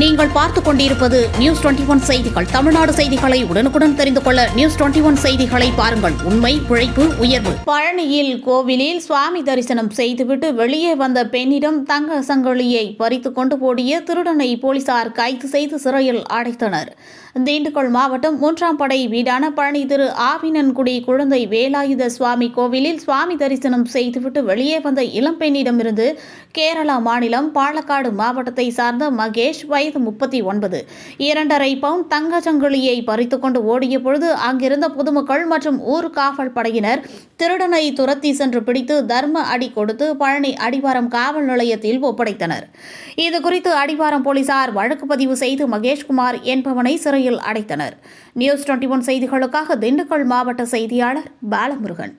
நீங்கள் பார்த்துக் கொண்டிருப்பது நியூஸ் டுவெண்டி ஒன் செய்திகள். தமிழ்நாடு செய்திகளை உடனுக்குடன் தெரிந்து கொள்ள நியூஸ் டுவெண்டி ஒன் செய்திகளை பாருங்கள். உண்மை உழைப்பு உயர்வு. பழனியில் கோவிலில் சுவாமி தரிசனம் செய்துவிட்டு வெளியே வந்த பெண்ணிடம் தங்க சங்கிலியை பறித்துக் கொண்டு ஓடிய திருடனை போலீசார் கைது செய்து சிறையில் அடைத்தனர். திண்டுக்கல் மாவட்டம் மூன்றாம் படை வீடான பழனி திரு ஆவினன்குடி குழந்தை வேலாயுத சுவாமி கோவிலில் சுவாமி தரிசனம் செய்துவிட்டு வெளியே வந்த இளம்பெண்ணிடமிருந்து கேரளா மாநிலம் பாலக்காடு மாவட்டத்தை சார்ந்த மகேஷ் வயது முப்பத்தி ஒன்பது. இரண்டரை பவுண்ட் தங்க சங்கிலியை கொண்டு ஓடிய பொழுது அங்கிருந்த பொதுமக்கள் மற்றும் ஊர் காவல் படையினர் திருடனை துரத்தி சென்று பிடித்து தர்ம அடி கொடுத்து பழனி அடிவாரம் காவல் நிலையத்தில் ஒப்படைத்தனர். இதுகுறித்து அடிவாரம் போலீசார் வழக்கு பதிவு செய்து மகேஷ்குமார் என்பவனை சிறையில் அடைத்தனர். நியூஸ் டுவெண்டி ஒன் செய்திகளுக்காக திண்டுக்கல் மாவட்ட செய்தியாளர் பாலமுருகன்.